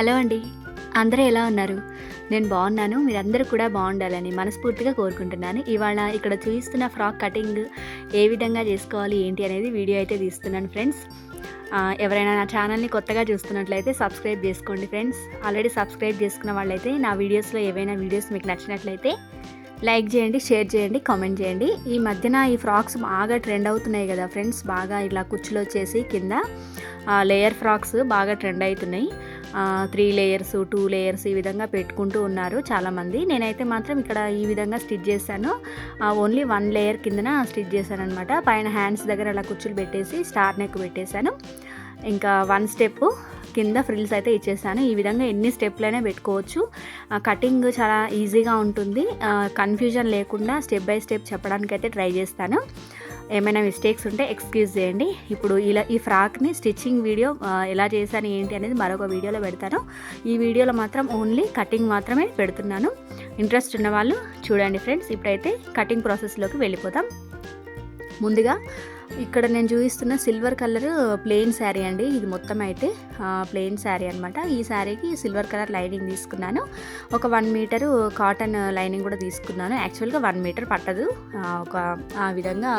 Hello అండి. అందరూ ఎలా ఉన్నారు? నేను బాగున్నాను. మీరందరూ కూడా బాగుండాలని మనస్ఫూర్తిగా కోరుకుంటున్నాను. ఇవాళ ఇక్కడ చూపిస్తున్న ఫ్రాక్ కటింగ్ ఏ విధంగా చేసుకోవాలి ఏంటి అనేది వీడియో అయితే తీస్తున్నాను ఫ్రెండ్స్. ఎవరైనా నా ఛానల్ని కొత్తగా చూస్తున్నట్లయితే సబ్స్క్రైబ్ చేసుకోండి ఫ్రెండ్స్. ఆల్రెడీ సబ్స్క్రైబ్ చేసుకున్న వాళ్ళైతే నా వీడియోస్లో ఏవైనా వీడియోస్ మీకు నచ్చినట్లయితే లైక్ చేయండి షేర్ చేయండి కామెంట్ చేయండి. ఈ మధ్యన ఈ ఫ్రాక్స్ బాగా ట్రెండ్ అవుతున్నాయి కదా ఫ్రెండ్స్. బాగా ఇలా కుచ్చులు వచ్చేసి కింద లేయర్ ఫ్రాక్స్ బాగా ట్రెండ్ అవుతున్నాయి. త్రీ లేయర్స్ టూ లేయర్స్ ఈ విధంగా పెట్టుకుంటూ ఉన్నారు చాలామంది. నేనైతే మాత్రం ఇక్కడ ఈ విధంగా స్టిచ్ చేశాను. ఓన్లీ వన్ లేయర్ కిందన స్టిచ్ చేశాను అనమాట పైన హ్యాండ్స్ దగ్గర అలా కుచ్చులు పెట్టేసి స్టార్ నెక్ పెట్టేశాను. ఇంకా వన్ స్టెప్ కింద ఫ్రిల్స్ అయితే ఇచ్చేసాను. ఈ విధంగా ఎన్ని స్టెప్లైనా పెట్టుకోవచ్చు. కటింగ్ చాలా ఈజీగా ఉంటుంది. కన్ఫ్యూజన్ లేకుండా స్టెప్ బై స్టెప్ చెప్పడానికి అయితే ట్రై చేస్తాను. ఏమైనా మిస్టేక్స్ ఉంటే ఎక్స్క్యూజ్ చేయండి. ఇప్పుడు ఇలా ఈ ఫ్రాక్ని స్టిచ్చింగ్ వీడియో ఎలా చేశాను ఏంటి అనేది మరొక వీడియోలో పెడతాను. ఈ వీడియోలో మాత్రం ఓన్లీ కటింగ్ మాత్రమే పెడుతున్నాను. ఇంట్రెస్ట్ ఉన్న వాళ్ళు చూడండి ఫ్రెండ్స్ ఇప్పుడైతే కటింగ్ ప్రాసెస్లోకి వెళ్ళిపోతాం ముందుగా ఇక్కడ నేను చూపిస్తున్న సిల్వర్ కలర్ ప్లెయిన్ శారీ అండి. ఇది మొత్తం అయితే ప్లెయిన్ శారీ అనమాట ఈ శారీకి సిల్వర్ కలర్ లైనింగ్ తీసుకున్నాను. ఒక వన్ మీటరు కాటన్ లైనింగ్ కూడా తీసుకున్నాను. యాక్చువల్గా వన్ మీటర్ పట్టదు. ఒక ఆ విధంగా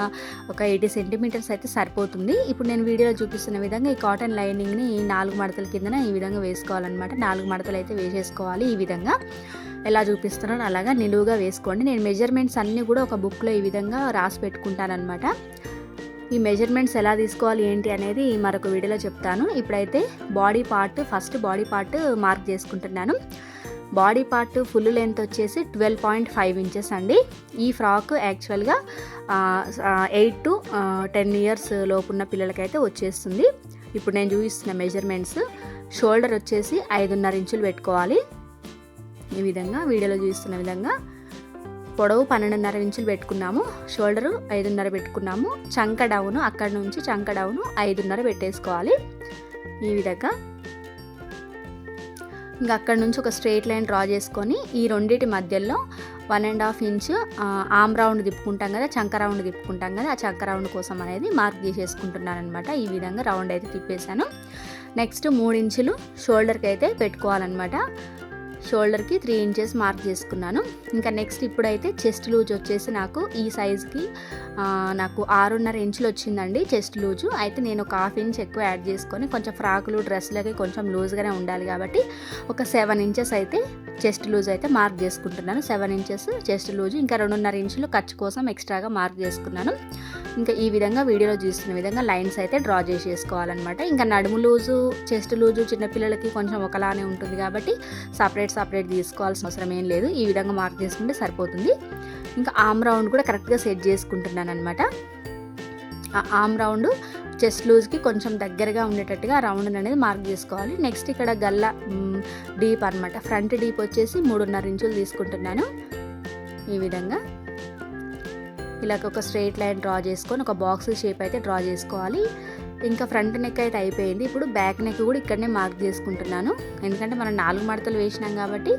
ఒక ఎయిటీ సెంటీమీటర్స్ అయితే సరిపోతుంది. ఇప్పుడు నేను వీడియోలో చూపిస్తున్న విధంగా ఈ కాటన్ లైనింగ్ని నాలుగు మడతల కిందన ఈ విధంగా వేసుకోవాలన్నమాట. నాలుగు మడతలు అయితే వేసేసుకోవాలి ఈ విధంగా. ఎలా చూపిస్తున్నాను అలాగా నిలువుగా వేసుకోండి. నేను మెజర్మెంట్స్ అన్నీ కూడా ఒక బుక్లో ఈ విధంగా రాసి పెట్టుకుంటానమాట ఈ మెజర్మెంట్స్ ఎలా తీసుకోవాలి ఏంటి అనేది మరొక వీడియోలో చెప్తాను. ఇప్పుడైతే body part first body part mark చేసుకుంటున్నాను. బాడీ పార్ట్ ఫుల్ లెంత్ వచ్చేసి ట్వెల్వ్ పాయింట్ ఫైవ్ ఇంచెస్ అండి. ఈ ఫ్రాక్ యాక్చువల్గా ఎయిట్ టు టెన్ ఇయర్స్ లోపున్న పిల్లలకైతే వచ్చేస్తుంది. ఇప్పుడు నేను చూపిస్తున్న మెజర్మెంట్స్ షోల్డర్ వచ్చేసి ఐదున్నర ఇంచులు పెట్టుకోవాలి. ఈ విధంగా వీడియోలో చూపిస్తున్న విధంగా పొడవు పన్నెండున్నర ఇంచులు పెట్టుకున్నాము. షోల్డరు ఐదున్నర పెట్టుకున్నాము. చంక డౌను అక్కడ నుంచి చంక డౌను ఐదున్నర పెట్టేసుకోవాలి. ఈ విధంగా. ఇంకా అక్కడ నుంచి ఒక స్ట్రెయిట్ లైన్ డ్రా చేసుకొని ఈ రెండింటి మధ్యలో one and half inch arm round తిప్పుకుంటాం కదా చంక రౌండ్ తిప్పుకుంటాం కదా ఆ చంక రౌండ్ కోసం అనేది మార్క్ చేసేసుకుంటున్నాను అనమాట ఈ విధంగా రౌండ్ అయితే తిప్పేశాను. నెక్స్ట్ మూడు ఇంచులు షోల్డర్కి అయితే పెట్టుకోవాలన్నమాట. షోల్డర్కి త్రీ ఇంచెస్ మార్క్ చేసుకున్నాను. ఇంకా నెక్స్ట్ ఇప్పుడైతే చెస్ట్ లూజ్ వచ్చేసి నాకు ఈ సైజ్కి నాకు ఆరున్నర ఇంచులు వచ్చిందండి చెస్ట్ లూజు. అయితే నేను ఒక హాఫ్ ఇంచ్ ఎక్కువ యాడ్ చేసుకొని కొంచెం ఫ్రాకులు డ్రెస్లకి కొంచెం లూజ్గానే ఉండాలి కాబట్టి ఒక సెవెన్ ఇంచెస్ అయితే చెస్ట్ లూజ్ అయితే మార్క్ చేసుకుంటున్నాను. సెవెన్ ఇంచెస్ చెస్ట్ లూజు ఇంకా రెండున్నర ఇంచులు ఖర్చు కోసం ఎక్స్ట్రాగా మార్క్ చేసుకున్నాను. ఇంకా ఈ విధంగా వీడియోలో చూస్తున్న విధంగా లైన్స్ అయితే డ్రా చేసేసుకోవాలన్నమాట. ఇంకా నడుము లూజు చెస్ట్ లూజు చిన్నపిల్లలకి కొంచెం ఒకలానే ఉంటుంది కాబట్టి సపరేట్ సపరేట్ తీసుకోవాల్సిన అవసరం ఏం లేదు. ఈ విధంగా మార్క్ చేసుకుంటే సరిపోతుంది. ఇంకా ఆమ్ రౌండ్ కూడా కరెక్ట్గా సెట్ చేసుకుంటున్నాను అనమాట ఆ ఆమ్ రౌండ్ చెస్ట్ లూజ్కి కొంచెం దగ్గరగా ఉండేటట్టుగా రౌండ్ అనేది మార్క్ చేసుకోవాలి. నెక్స్ట్ ఇక్కడ గల్ల డీప్ అనమాట ఫ్రంట్ డీప్ వచ్చేసి మూడున్నర ఇంచులు తీసుకుంటున్నాను. ఈ విధంగా ఇలా ఒక స్ట్రైట్ లైన్ డ్రా చేసుకొని ఒక బాక్స్ షేప్ అయితే డ్రా చేసుకోవాలి. ఇంకా ఫ్రంట్ నెక్ అయితే అయిపోయింది. ఇప్పుడు బ్యాక్ నెక్ కూడా ఇక్కడనే మార్క్ చేసుకుంటున్నాను. ఎందుకంటే మనం నాలుగు మడతలు వేసినాం కాబట్టి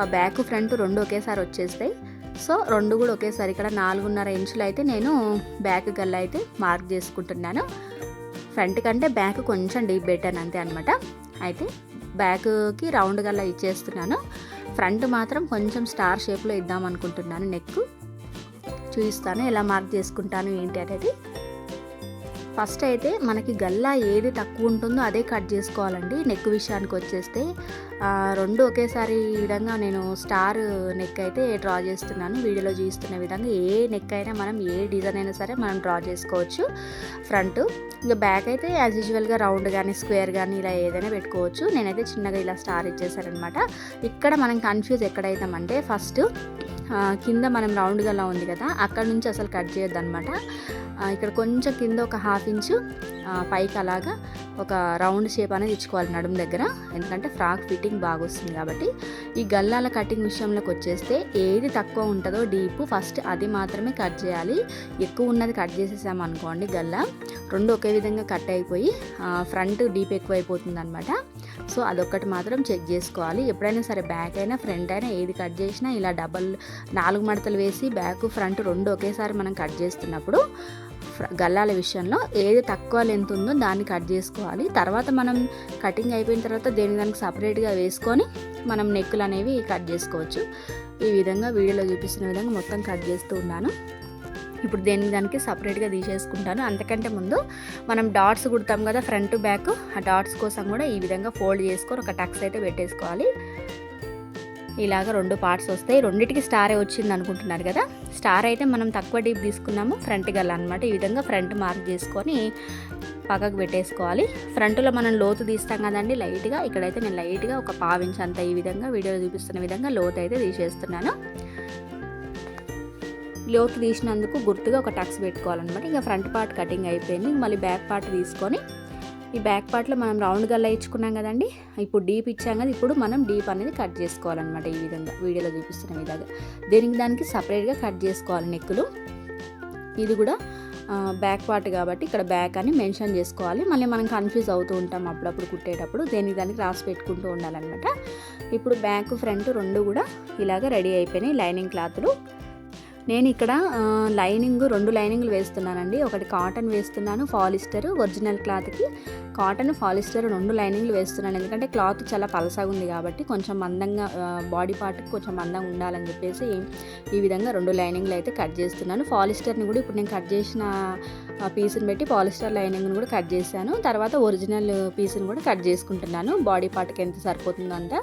ఆ బ్యాక్ ఫ్రంట్ రెండు ఒకేసారి వచ్చేస్తాయి. సో రెండు కూడా ఒకేసారి. ఇక్కడ నాలుగున్నర ఇంచులు అయితే నేను బ్యాక్ గల్ల అయితే మార్క్ చేసుకుంటున్నాను. ఫ్రంట్ కంటే బ్యాక్ కొంచెం డీప్ పెట్టాను అంతే అనమాట అయితే బ్యాక్కి రౌండ్ గల్లా ఇచ్చేస్తున్నాను. ఫ్రంట్ మాత్రం కొంచెం స్టార్ షేప్లో ఇద్దాం అనుకుంటున్నాను. నెక్ చూపిస్తాను ఎలా మార్క్ చేసుకుంటాను ఏంటి అనేది. ఫస్ట్ అయితే మనకి గల్లా ఏది తక్కువ ఉంటుందో అదే కట్ చేసుకోవాలండి. నెక్ విషయానికి వచ్చేస్తే రెండు ఒకేసారి విధంగా నేను స్టార్ నెక్ అయితే డ్రా చేస్తున్నాను. వీడియోలో చూస్తున్న విధంగా ఏ నెక్ అయినా మనం ఏ డిజైన్ అయినా సరే మనం డ్రా చేసుకోవచ్చు. ఫ్రంట్ ఇంకా బ్యాక్ అయితే యాజ్ యూజువల్గా రౌండ్ కానీ స్క్వేర్ కానీ ఇలా ఏదైనా పెట్టుకోవచ్చు. నేనైతే చిన్నగా ఇలా స్టార్ ఇచ్చేసారనమాట ఇక్కడ మనం కన్ఫ్యూజ్ ఎక్కడైతామంటే ఫస్ట్ కింద మనం రౌండ్ గలా ఉంది కదా అక్కడ నుంచి అసలు కట్ చేయొద్దు అనమాట ఇక్కడ కొంచెం కింద ఒక హాఫ్ ఇంచు పైకి అలాగా ఒక రౌండ్ షేప్ అనేది ఇచ్చుకోవాలి నడుము దగ్గర. ఎందుకంటే ఫ్రాక్ ఫిట్టింగ్ బాగా వస్తుంది కాబట్టి. ఈ గల్లాల కటింగ్ విషయంలోకి వచ్చేస్తే ఏది తక్కువ ఉంటుందో డీప్ ఫస్ట్ అది మాత్రమే కట్ చేయాలి. ఎక్కువ ఉన్నది కట్ చేసేసాం అనుకోండి గల్లా. రెండు ఒకే విధంగా కట్ అయిపోయి ఫ్రంట్ డీప్ ఎక్కువ అయిపోతుంది అనమాట సో అదొక్కటి మాత్రం చెక్ చేసుకోవాలి. ఎప్పుడైనా సరే బ్యాక్ అయినా ఫ్రంట్ అయినా ఏది కట్ చేసినా ఇలా డబల్ నాలుగు మడతలు వేసి బ్యాక్ ఫ్రంట్ రెండు ఒకేసారి మనం కట్ చేస్తున్నప్పుడు గల్లాల విషయంలో ఏది తక్కువ లెంత్ ఉందో దాన్ని కట్ చేసుకోవాలి. తర్వాత మనం కటింగ్ అయిపోయిన తర్వాత దేని దానికి సపరేట్గా వేసుకొని మనం నెక్కులు అనేవి కట్ చేసుకోవచ్చు. ఈ విధంగా వీడియోలో చూపిస్తున్న విధంగా మొత్తం కట్ చేస్తూ ఉన్నాను. ఇప్పుడు దేనికి దానికి సపరేట్గా తీసేసుకుంటాను. అంతకంటే ముందు మనం డాట్స్ కుడతాం కదా ఫ్రంట్ బ్యాక్ ఆ డాట్స్ కోసం కూడా ఈ విధంగా ఫోల్డ్ చేసుకొని ఒక టక్స్ అయితే పెట్టేసుకోవాలి. ఇలాగ రెండు పార్ట్స్ వస్తాయి. రెండింటికి స్టారే వచ్చింది అనుకుంటున్నారు కదా? స్టార్ అయితే మనం తక్కువ డీప్ తీసుకున్నాము. ఫ్రంట్ గల్ అనమాట ఈ విధంగా ఫ్రంట్ మార్క్ చేసుకొని పక్కకు పెట్టేసుకోవాలి. ఫ్రంట్లో మనం లోతు తీస్తాం కదండి లైట్గా. ఇక్కడైతే నేను లైట్గా ఒక పావించ్ అంత ఈ విధంగా వీడియోలో చూపిస్తున్న విధంగా లోతు అయితే తీసేస్తున్నాను. లోతు తీసినందుకు గుర్తుగా ఒక టక్స్ పెట్టుకోవాలన్నమాట. ఇంకా ఫ్రంట్ పార్ట్ కటింగ్ అయిపోయింది. మళ్ళీ బ్యాక్ పార్ట్ తీసుకొని ఈ బ్యాక్ పార్ట్లో మనం రౌండ్ గల్లా ఇచ్చుకున్నాం కదండి. ఇప్పుడు డీప్ ఇచ్చాం కదా ఇప్పుడు మనం డీప్ అనేది కట్ చేసుకోవాలన్నమాట ఈ విధంగా. వీడియోలో చూపిస్తున్న విధంగా దేనికి దానికి సపరేట్గా కట్ చేసుకోవాలి నెక్కులు. ఇది కూడా బ్యాక్ పార్ట్ కాబట్టి ఇక్కడ బ్యాక్ అని మెన్షన్ చేసుకోవాలి. మళ్ళీ మనం కన్ఫ్యూజ్ అవుతూ ఉంటాం అప్పుడప్పుడు కుట్టేటప్పుడు. దేనికి దానికి రాసి పెట్టుకుంటూ ఉండాలన్నమాట. ఇప్పుడు బ్యాక్ ఫ్రంట్ రెండు కూడా ఇలాగ రెడీ అయిపోయినాయి. లైనింగ్ క్లాత్లు. నేను ఇక్కడ లైనింగ్ రెండు లైనింగ్లు వేస్తున్నానండి. ఒకటి కాటన్ వేస్తున్నాను పాలిస్టర్ ఒరిజినల్ క్లాత్కి. కాటన్ పాలిస్టర్ రెండు లైనింగ్లు వేస్తున్నాను. ఎందుకంటే క్లాత్ చాలా పలసగా ఉంది కాబట్టి కొంచెం మందంగా బాడీ పార్ట్కి కొంచెం మందంగా ఉండాలని చెప్పేసి ఈ విధంగా రెండు లైనింగ్లు అయితే కట్ చేస్తున్నాను. పాలిస్టర్ని కూడా ఇప్పుడు నేను కట్ చేసిన పీస్ని పెట్టి పాలిస్టర్ లైనింగ్ని కూడా కట్ చేశాను. తర్వాత ఒరిజినల్ పీస్ని కూడా కట్ చేసుకుంటున్నాను. బాడీ పార్ట్కి ఎంత సరిపోతుందో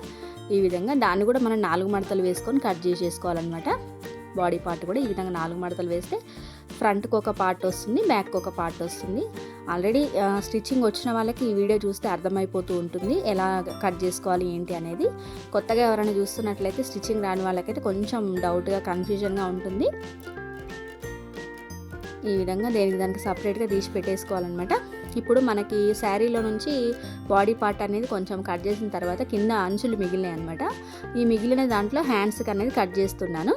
ఈ విధంగా. దాన్ని కూడా మనం నాలుగు మడతలు వేసుకొని కట్ చేసేసుకోవాలన్నమాట. బాడీ పార్ట్ కూడా ఈ విధంగా నాలుగు మడతలు వేస్తే ఫ్రంట్కి ఒక పార్ట్ వస్తుంది బ్యాక్కి ఒక పార్ట్ వస్తుంది. ఆల్రెడీ స్టిచ్చింగ్ వచ్చిన వాళ్ళకి ఈ వీడియో చూస్తే అర్థమైపోతూ ఉంటుంది ఎలా కట్ చేసుకోవాలి ఏంటి అనేది. కొత్తగా ఎవరైనా చూస్తున్నట్లయితే స్టిచ్చింగ్ రాని వాళ్ళకైతే కొంచెం డౌట్గా కన్ఫ్యూజన్గా ఉంటుంది. ఈ విధంగా దేనికి దానికి సపరేట్గా తీసి పెట్టేసుకోవాలన్నమాట. ఇప్పుడు మనకి శారీలో నుంచి బాడీ పార్ట్ అనేది కొంచెం కట్ చేసిన తర్వాత కింద అంచులు మిగిలినాయి అనమాట ఈ మిగిలిన దాంట్లో హ్యాండ్స్కి అనేది కట్ చేస్తున్నాను.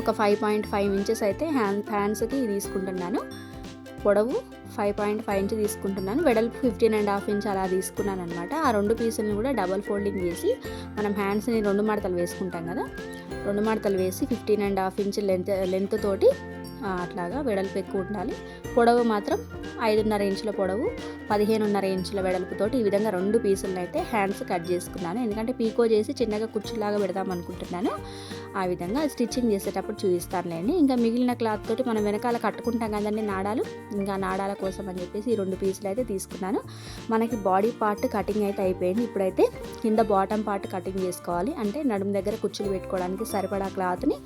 ఒక ఫైవ్ పాయింట్ ఫైవ్ ఇంచెస్ అయితే హ్యాండ్ హ్యాండ్స్కి తీసుకుంటున్నాను. పొడవు ఫైవ్ పాయింట్ ఫైవ్ ఇంచ్ తీసుకుంటున్నాను. వెడల్పు ఫిఫ్టీన్ అండ్ హాఫ్ ఇంచ్ అలా తీసుకున్నాను అనమాట ఆ రెండు పీసులను కూడా డబల్ ఫోల్డింగ్ చేసి మనం హ్యాండ్స్ని రెండు మడతలు వేసుకుంటాం కదా. రెండు మడతలు వేసి fifteen and half inch length length తోటి అట్లాగా వెడల్పు ఎక్కువ ఉండాలి. పొడవు మాత్రం ఐదున్నర ఇంచుల పొడవు పదిహేనున్నర ఇంచుల వెడల్పుతోటి ఈ విధంగా రెండు పీసులను అయితే హ్యాండ్స్ కట్ చేసుకున్నాను. ఎందుకంటే పీకో చేసి చిన్నగా కుర్చీలాగా పెడదాం అనుకుంటున్నాను. ఆ విధంగా స్టిచ్చింగ్ చేసేటప్పుడు చూపిస్తానులేండి ఇంకా మిగిలిన క్లాత్ తోటి మనం వెనకాల కట్టుకుంటాం కదండి నాడాలు. ఇంకా నాడాల కోసం అని చెప్పేసి ఈ రెండు పీసులు అయితే తీసుకున్నాను. మనకి బాడీ పార్ట్ కటింగ్ అయితే అయిపోయింది. ఇప్పుడైతే కింద బాటమ్ పార్ట్ కటింగ్ చేసుకోవాలి. అంటే నడుము దగ్గర కుర్చీలు పెట్టుకోవడానికి సరిపడా క్లాత్ని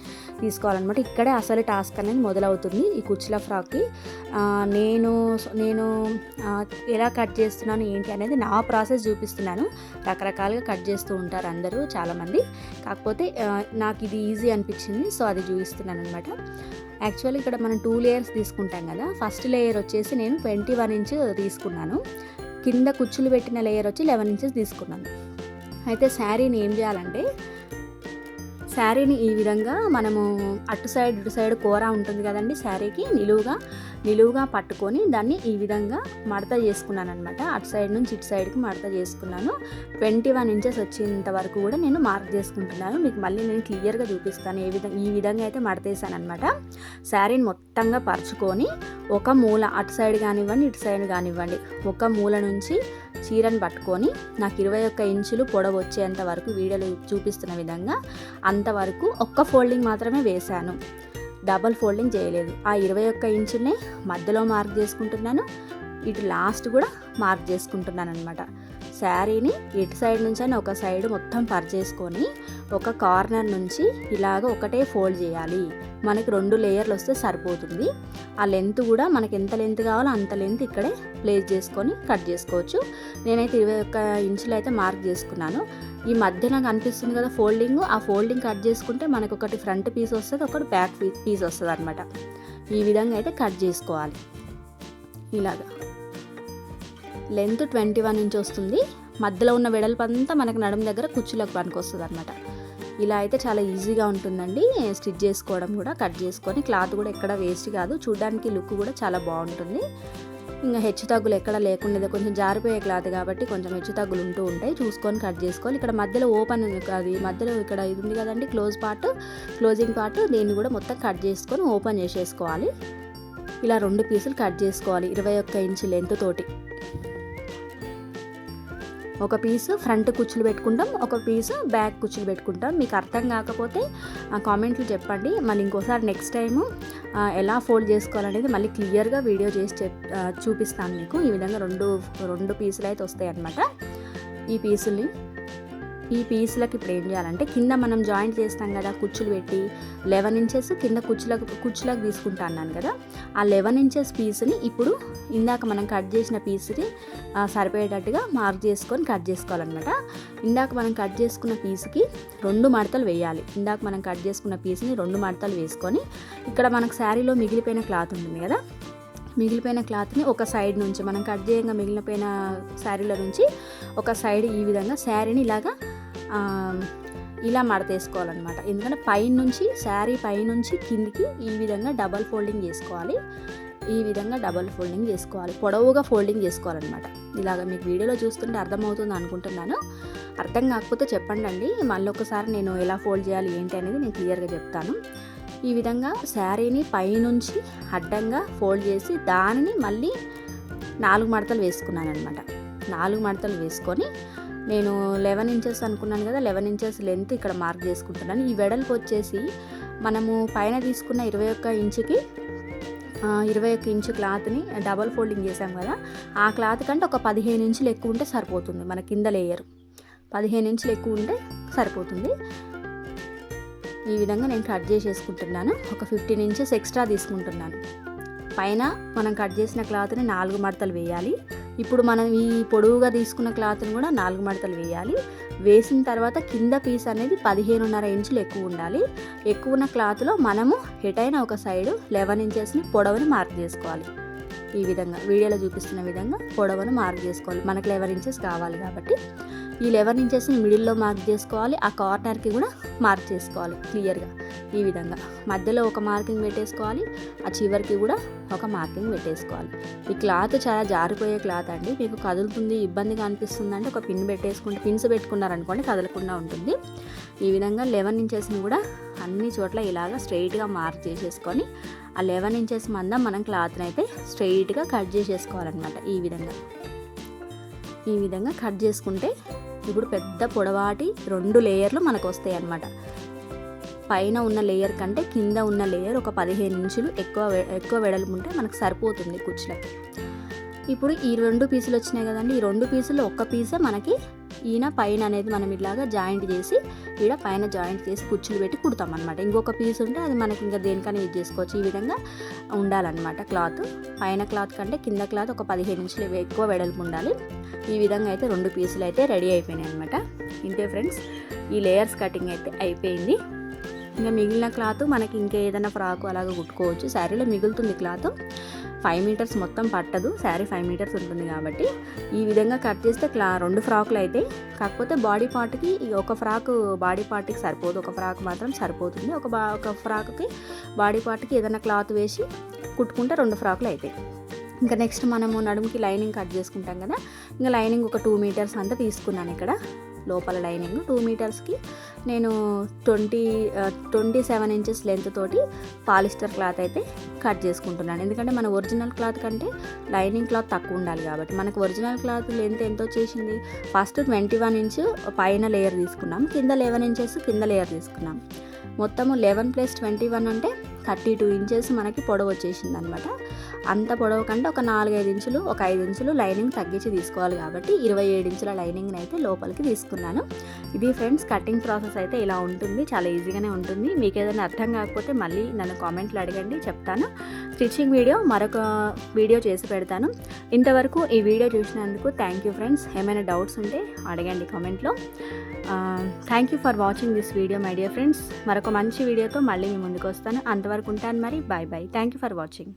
తీసుకోవాలన్నమాట. ఇక్కడే అసలు టాస్క్ అనేది మొదలవుతుంది ఈ కుర్చీల ఫ్రాక్కి. నేను నేను ఎలా కట్ చేస్తున్నాను ఏంటి అనేది నా ప్రాసెస్ చూపిస్తున్నాను. రకరకాలుగా కట్ చేస్తూ ఉంటారు అందరూ చాలామంది. కాకపోతే నాకు ఇది ఈజీ అనిపించింది సో అది చూపిస్తున్నాను అనమాట యాక్చువల్లీ ఇక్కడ మనం టూ లేయర్స్ తీసుకుంటాం కదా. ఫస్ట్ లేయర్ వచ్చేసి నేను ట్వంటీ వన్ ఇంచ్ తీసుకున్నాను. కింద కుచ్చులు పెట్టిన లేయర్ వచ్చి లెవెన్ ఇంచెస్ తీసుకున్నాను. అయితే శారీని ఏం చేయాలంటే శారీని ఈ విధంగా మనము అటు సైడ్ ఇటు సైడ్ కూర ఉంటుంది కదండి శారీకి నిలువుగా నిలువుగా పట్టుకొని దాన్ని ఈ విధంగా మడత చేసుకున్నాను అనమాట అటు సైడ్ నుంచి ఇటు సైడ్కి మడత చేసుకున్నాను. ట్వంటీ వన్ ఇంచెస్ వచ్చేంత వరకు కూడా నేను మార్క్ చేసుకుంటున్నాను. మీకు మళ్ళీ నేను క్లియర్గా చూపిస్తాను ఏ విధంగా ఈ విధంగా అయితే మడతేసాను అనమాట శారీని మొత్తంగా పరుచుకొని ఒక మూల అటు సైడ్ కానివ్వండి ఇటు సైడ్ కానివ్వండి ఒక మూల నుంచి చీరను పట్టుకొని నాకు ఇరవై ఒక్క ఇంచులు పొడవు వచ్చేంత వరకు వీడియోలో చూపిస్తున్న విధంగా అంతవరకు ఒక్క ఫోల్డింగ్ మాత్రమే వేశాను. డబల్ ఫోల్డింగ్ చేయలేదు. ఆ ఇరవై ఒక్క ఇంచునే మధ్యలో మార్క్ చేసుకుంటున్నాను. ఇటు లాస్ట్ కూడా మార్క్ చేసుకుంటున్నాను అనమాట శారీని ఇటు సైడ్ నుంచి అని ఒక సైడ్ మొత్తం పర్చేసుకొని ఒక కార్నర్ నుంచి ఇలాగ ఒకటే ఫోల్డ్ చేయాలి. మనకి రెండు లేయర్లు వస్తే సరిపోతుంది. ఆ లెంత్ కూడా మనకి ఎంత లెంత్ కావాలో అంత లెంత్ ఇక్కడే ప్లేస్ చేసుకొని కట్ చేసుకోవచ్చు. నేనైతే ఇరవై ఒక్క ఇంచులు అయితే మార్క్ చేసుకున్నాను. ఈ మధ్యన కనిపిస్తుంది కదా ఫోల్డింగ్. ఆ ఫోల్డింగ్ కట్ చేసుకుంటే మనకు ఒకటి ఫ్రంట్ పీస్ వస్తుంది ఒకటి బ్యాక్ పీస్ వస్తుంది అనమాట ఈ విధంగా అయితే కట్ చేసుకోవాలి. ఇలాగా. లెంత్ ట్వంటీ వన్ ఇంచ్ వస్తుంది. మధ్యలో ఉన్న వెడల్పు అంతా మనకు నడుము దగ్గర కుర్చీలకు పనికి వస్తుంది అనమాట ఇలా అయితే చాలా ఈజీగా ఉంటుందండి. స్టిచ్ చేసుకోవడం కూడా కట్ చేసుకొని క్లాత్ కూడా ఎక్కడ వేస్ట్ కాదు. చూడడానికి లుక్ కూడా చాలా బాగుంటుంది. ఇంకా హెచ్చు తగ్గులు ఎక్కడ లేకుండా కొంచెం జారిపోయే క్లాత్ కాబట్టి కొంచెం హెచ్చు తగ్గులు ఉంటూ ఉంటాయి. చూసుకొని కట్ చేసుకోవాలి. ఇక్కడ మధ్యలో ఓపెన్ అది మధ్యలో ఇక్కడ ఇది ఉంది కదండి క్లోజ్ పార్ట్ క్లోజింగ్ పార్ట్. దీన్ని కూడా మొత్తం కట్ చేసుకొని ఓపెన్ చేసేసుకోవాలి. ఇలా రెండు పీసులు కట్ చేసుకోవాలి. ఇరవై ఒక్క ఇంచు లెంత్ తోటి. ఒక పీసు ఫ్రంట్ కుచ్చులు పెట్టుకుంటాం ఒక పీసు బ్యాక్ కుచ్చులు పెట్టుకుంటాం. మీకు అర్థం కాకపోతే కామెంట్లు చెప్పండి. మళ్ళీ ఇంకోసారి నెక్స్ట్ టైము ఎలా ఫోల్డ్ చేసుకోవాలనేది మళ్ళీ క్లియర్గా వీడియో చేసి చెప్ చూపిస్తాను మీకు. ఈ విధంగా రెండు రెండు పీసులు అయితే వస్తాయి అన్నమాట ఈ పీసుల్ని ఈ పీసులకి ఇప్పుడు ఏం చేయాలంటే కింద మనం జాయింట్ చేస్తాం కదా కుచ్చులు పెట్టి లెవెన్ ఇంచెస్ కింద కుచ్చులకు కుచ్చులకు తీసుకుంటా అన్నాను కదా. ఆ లెవెన్ ఇంచెస్ పీస్ని ఇప్పుడు ఇందాక మనం కట్ చేసిన పీస్ని సరిపోయేటట్టుగా మార్క్ చేసుకొని కట్ చేసుకోవాలన్నమాట. ఇందాక మనం కట్ చేసుకున్న పీస్కి రెండు మడతలు వేయాలి. ఇందాక మనం కట్ చేసుకున్న పీస్ని రెండు మడతలు వేసుకొని ఇక్కడ మనకు శారీలో మిగిలిపోయిన క్లాత్ ఉంటుంది కదా. మిగిలిపోయిన క్లాత్ని ఒక సైడ్ నుంచి మనం కట్ చేయంగా మిగిలిపోయిన శారీల నుంచి ఒక సైడ్ ఈ విధంగా శారీని ఇలాగా ఇలా మడతేసుకోవాలన్నమాట. ఎందుకంటే పైనుంచి శారీ పైనుంచి కిందికి ఈ విధంగా డబల్ ఫోల్డింగ్ చేసుకోవాలి. ఈ విధంగా డబల్ ఫోల్డింగ్ చేసుకోవాలి. పొడవుగా ఫోల్డింగ్ చేసుకోవాలన్నమాట. ఇలాగ మీకు వీడియోలో చూస్తుంటే అర్థమవుతుంది అనుకుంటున్నాను. అర్థం కాకపోతే చెప్పండి అండి మళ్ళీ ఒకసారి నేను ఎలా ఫోల్డ్ చేయాలి ఏంటి అనేది నేను క్లియర్గా చెప్తాను. ఈ విధంగా శారీని పైనుంచి అడ్డంగా ఫోల్డ్ చేసి దానిని మళ్ళీ నాలుగు మడతలు వేసుకున్నాను అనమాట నాలుగు మడతలు వేసుకొని నేను లెవెన్ ఇంచెస్ అనుకున్నాను కదా లెవెన్ ఇంచెస్ లెంత్ ఇక్కడ మార్క్ చేసుకుంటున్నాను. ఈ వెడల్పు వచ్చేసి మనము పైన తీసుకున్న ఇరవై ఒక్క ఇంచుకి ఇరవై ఒక్క ఇంచు క్లాత్ని డబల్ ఫోల్డింగ్ చేసాం కదా ఆ క్లాత్ కంటే ఒక పదిహేను ఇంచులు ఎక్కువ ఉంటే సరిపోతుంది మన కింద లేయర్ పదిహేను ఇంచులు ఎక్కువ ఉంటే సరిపోతుంది. ఈ విధంగా నేను కట్ చేసేసుకుంటున్నాను. ఒక ఫిఫ్టీన్ ఇంచెస్ ఎక్స్ట్రా తీసుకుంటున్నాను. పైన మనం కట్ చేసిన క్లాత్ని నాలుగు మడతలు వేయాలి. ఇప్పుడు మనం ఈ పొడవుగా తీసుకున్న క్లాత్ని కూడా నాలుగు మడతలు వేయాలి. వేసిన తర్వాత కింద పీస్ అనేది పదిహేనున్నర ఇంచులు ఎక్కువ ఉండాలి. ఎక్కువ ఉన్న క్లాత్లో మనము ఎటైన ఒక సైడు లెవెన్ ఇంచెస్ని పొడవుని మార్క్ చేసుకోవాలి. ఈ విధంగా వీడియోలో చూపిస్తున్న విధంగా పొడవును మార్క్ చేసుకోవాలి. మనకు లెవెన్ ఇంచెస్ కావాలి కాబట్టి. ఈ లెవెన్ ఇంచెస్ని మిడిల్లో మార్క్ చేసుకోవాలి. ఆ కార్నర్కి కూడా మార్క్ చేసుకోవాలి క్లియర్గా ఈ విధంగా. మధ్యలో ఒక మార్కింగ్ పెట్టేసుకోవాలి. ఆ చివరికి కూడా ఒక మార్కింగ్ పెట్టేసుకోవాలి. ఈ క్లాత్ చాలా జారిపోయే క్లాత్ అండి. మీకు కదులుతుంది ఇబ్బందిగా అనిపిస్తుంది అంటే ఒక పిన్ పెట్టేసుకుంటే పిన్స్ పెట్టుకున్నారనుకోండి కదలకుండా ఉంటుంది. ఈ విధంగా లెవెన్ ఇంచెస్ని కూడా అన్ని చోట్ల ఇలాగ స్ట్రైట్గా మార్క్ చేసేసుకొని ఆ లెవెన్ ఇంచెస్ మందం మనం క్లాత్ని అయితే స్ట్రైట్గా కట్ చేసేసుకోవాలన్నమాట ఈ విధంగా. ఈ విధంగా కట్ చేసుకుంటే ఇప్పుడు పెద్ద పొడవాటి రెండు లేయర్లు మనకు వస్తాయి అన్నమాట పైన ఉన్న లేయర్ కంటే కింద ఉన్న లేయర్ ఒక పదిహేను ఇంచులు ఎక్కువ ఎక్కువ వెడల్పు ఉంటే మనకు సరిపోతుంది కుర్చీలకి ఇప్పుడు ఈ రెండు పీసులు వచ్చినాయి కదండి ఈ రెండు పీసులు ఒక్క పీసే మనకి ఈయన పైన అనేది మనం ఇలాగా జాయింట్ చేసి ఈడ పైన జాయింట్ చేసి కుచ్చులు పెట్టి కుడతాం అనమాట ఇంకొక పీస్ ఉంటే అది మనకి ఇంకా దేనికైనా యూజ్ చేసుకోవచ్చు. ఈ విధంగా ఉండాలన్నమాట క్లాత్. పైన క్లాత్ కంటే కింద క్లాత్ ఒక పదిహేను ఇంచులు ఎక్కువ వెడల్పు ఉండాలి. ఈ విధంగా అయితే రెండు పీసులు అయితే రెడీ అయిపోయినాయి అనమాట ఇంతే ఫ్రెండ్స్ ఈ లేయర్స్ కటింగ్ అయితే అయిపోయింది. ఇంకా మిగిలిన క్లాత్ మనకి ఇంకా ఏదైనా ఫ్రాకు అలాగ కుట్టుకోవచ్చు. శారీలో మిగులుతుంది క్లాత్. ఫైవ్ మీటర్స్ మొత్తం పట్టదు శారీ ఫైవ్ మీటర్స్ ఉంటుంది కాబట్టి. ఈ విధంగా కట్ చేస్తే క్లా రెండు ఫ్రాకులు అయితే కాకపోతే బాడీ పార్ట్కి ఒక ఫ్రాక్ బాడీ పార్ట్కి సరిపోదు. ఒక ఫ్రాక్ మాత్రం సరిపోతుంది. ఒక బా ఒక ఫ్రాక్కి బాడీ పార్ట్కి ఏదైనా క్లాత్ వేసి కుట్టుకుంటే రెండు ఫ్రాకులు అవుతాయి ఇంకా నెక్స్ట్ మనము నడుముకి లైనింగ్ కట్ చేసుకుంటాం కదా. ఇంకా లైనింగ్ ఒక టూ మీటర్స్ అంతా తీసుకున్నాను ఇక్కడ. లోపల లైనింగ్ టూ మీటర్స్కి. నేను twenty twenty seven inches length తోటి పాలిస్టర్ క్లాత్ అయితే కట్ చేసుకుంటున్నాను. ఎందుకంటే మన ఒరిజినల్ క్లాత్ కంటే లైనింగ్ క్లాత్ తక్కువ ఉండాలి కాబట్టి. మనకు ఒరిజినల్ క్లాత్ లెంత్ ఎంత వచ్చేసింది? ఫస్ట్ ట్వంటీ వన్ ఇంచ్ పైన లేయర్ తీసుకున్నాం. కింద లెవెన్ ఇంచెస్ కింద లేయర్ తీసుకున్నాం. మొత్తము లెవెన్ ప్లస్ ట్వంటీ వన్ అంటే థర్టీ టూ ఇంచెస్ మనకి పొడవు వచ్చేసింది అనమాట అంత పొడవు కంటే ఒక నాలుగైదు ఇంచులు ఒక ఐదు ఇంచులు లైనింగ్ తగ్గించి తీసుకోవాలి కాబట్టి ఇరవై ఏడు ఇంచుల లైనింగ్ని అయితే లోపలికి తీసుకున్నాను. ఇది ఫ్రెండ్స్ కటింగ్ ప్రాసెస్ అయితే ఇలా ఉంటుంది. చాలా ఈజీగానే ఉంటుంది. మీకు ఏదైనా అర్థం కాకపోతే మళ్ళీ నన్ను కామెంట్లు అడగండి చెప్తాను. స్టిచ్చింగ్ వీడియో మరొక వీడియో చేసి పెడతాను. ఇంతవరకు ఈ వీడియో చూసినందుకు థ్యాంక్ యూ ఫ్రెండ్స్. ఏమైనా డౌట్స్ ఉంటే అడగండి కామెంట్లో. Thank you for watching this video my dear friends. మరొక మంచి వీడియోతో మళ్ళీ మీ ముందుకు వస్తాను. అంతవరకు ఉంటాను మరి. Bye bye thank you for watching.